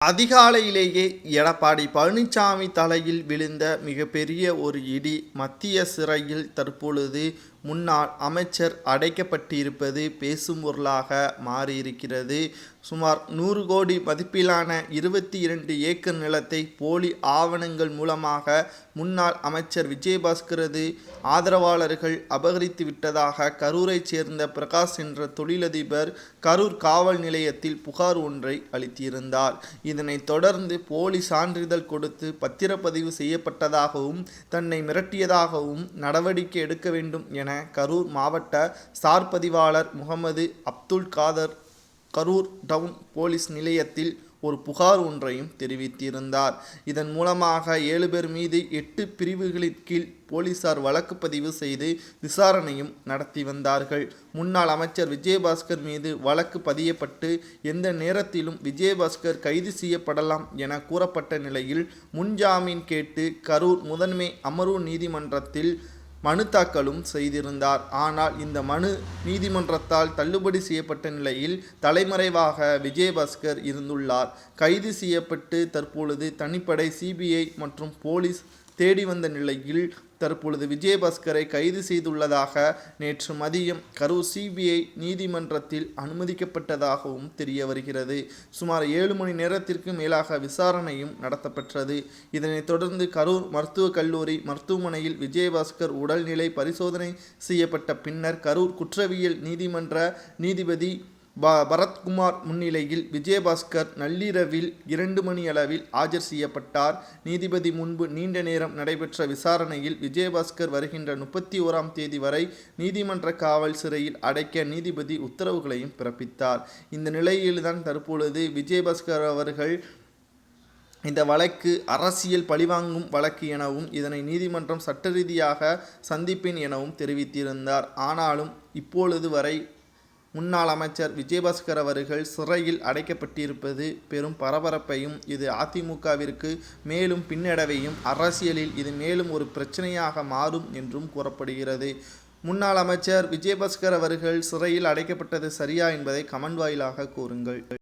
அதிகாலையிலேயே எடப்பாடி பழனிசாமி தலையில் விழுந்த மிகப்பெரிய ஒரு இடி மத்திய சிறையில் தற்பொழுது முன்னாள் அமைச்சர் அடைக்கப்பட்டிருப்பது பேசும் பொருளாக மாறியிருக்கிறது. சுமார் நூறு கோடி மதிப்பிலான இருபத்தி இரண்டு ஏக்கர் நிலத்தை போலி ஆவணங்கள் மூலமாக முன்னாள் அமைச்சர் விஜயபாஸ்கரது ஆதரவாளர்கள் அபகரித்து விட்டதாக கரூரைச் சேர்ந்த பிரகாஷ் என்ற தொழிலதிபர் கரூர் காவல் நிலையத்தில் புகார் ஒன்றை அளித்திருந்தார். இதனைத் தொடர்ந்து போலி சான்றிதழ் கொடுத்து பத்திரப்பதிவு செய்யப்பட்டதாகவும் தன்னை மிரட்டியதாகவும் நடவடிக்கை எடுக்க வேண்டும் என கரூர் மாவட்ட சார் பதிவாளர் முகமது அப்துல் காதர் கரூர் டவுன் போலீஸ் நிலையத்தில் ஒரு புகார் ஒன்றையும் தெரிவித்திருந்தார். இதன் மூலமாக ஏழு பேர் மீது எட்டு பிரிவுகளின் கீழ் போலீசார் வழக்கு பதிவு செய்து விசாரணையும் நடத்தி வந்தார்கள். முன்னாள் அமைச்சர் விஜயபாஸ்கர் மீது வழக்கு பதியப்பட்டு எந்த நேரத்திலும் விஜயபாஸ்கர் கைது செய்யப்படலாம் என கூறப்பட்ட நிலையில் முன்ஜாமீன் கேட்டு கரூர் முதன்மை அமர்வு நீதிமன்றத்தில் மனு தாக்கலும் செய்திருந்தார். ஆனால் இந்த மனு நீதிமன்றத்தால் தள்ளுபடி செய்யப்பட்ட நிலையில் தலைமறைவாக விஜயபாஸ்கர் இருந்துள்ளார். கைது செய்யப்பட்டு தற்பொழுது தனிப்படை சிபிஐ மற்றும் போலீஸ் தேடி வந்த நிலையில் தற்பொழுது விஜயபாஸ்கரை கைது செய்துள்ளதாக நேற்று மதியம் கரூர் சிபிஐ நீதிமன்றத்தில் அனுமதிக்கப்பட்டதாகவும் தெரிய வருகிறது. சுமார் ஏழு மணி நேரத்திற்கு மேலாக விசாரணையும் நடத்தப்பெற்றது. இதனைத் தொடர்ந்து கரூர் மருத்துவக் கல்லூரி மருத்துவமனையில் விஜயபாஸ்கர் உடல்நிலை பரிசோதனை செய்யப்பட்ட பின்னர் கரூர் குற்றவியல் நீதிமன்ற நீதிபதி ப பரத்குமார் முன்னிலையில் விஜயபாஸ்கர் நள்ளிரவில் இரண்டு மணி அளவில் ஆஜர் செய்யப்பட்டார். நீதிபதி முன்பு நீண்ட நேரம் நடைபெற்ற விசாரணையில் விஜயபாஸ்கர் வருகின்ற முப்பத்தி ஓராம் தேதி வரை நீதிமன்ற காவல் சிறையில் அடைக்க நீதிபதி உத்தரவுகளையும் பிறப்பித்தார். இந்த நிலையில்தான் தற்பொழுது விஜயபாஸ்கர் அவர்கள் இந்த வழக்கு அரசியல் பழிவாங்கும் வழக்கு எனவும் இதனை நீதிமன்றம் சட்ட ரீதியாக சந்திப்பேன் எனவும் தெரிவித்திருந்தார். ஆனாலும் இப்பொழுது வரை முன்னாள் அமைச்சர் விஜயபாஸ்கர் அவர்கள் சிறையில் அடைக்கப்பட்டிருப்பது பெரும் பரபரப்பையும் இது அதிமுகவிற்கு மேலும் பின்னடைவையும் அரசியலில் இது மேலும் ஒரு பிரச்சனையாக மாறும் என்றும் கூறப்படுகிறது. முன்னாள் அமைச்சர் விஜயபாஸ்கர் அவர்கள் சிறையில் அடைக்கப்பட்டது சரியா என்பதை கமெண்ட் வாயிலாக கூறுங்கள்.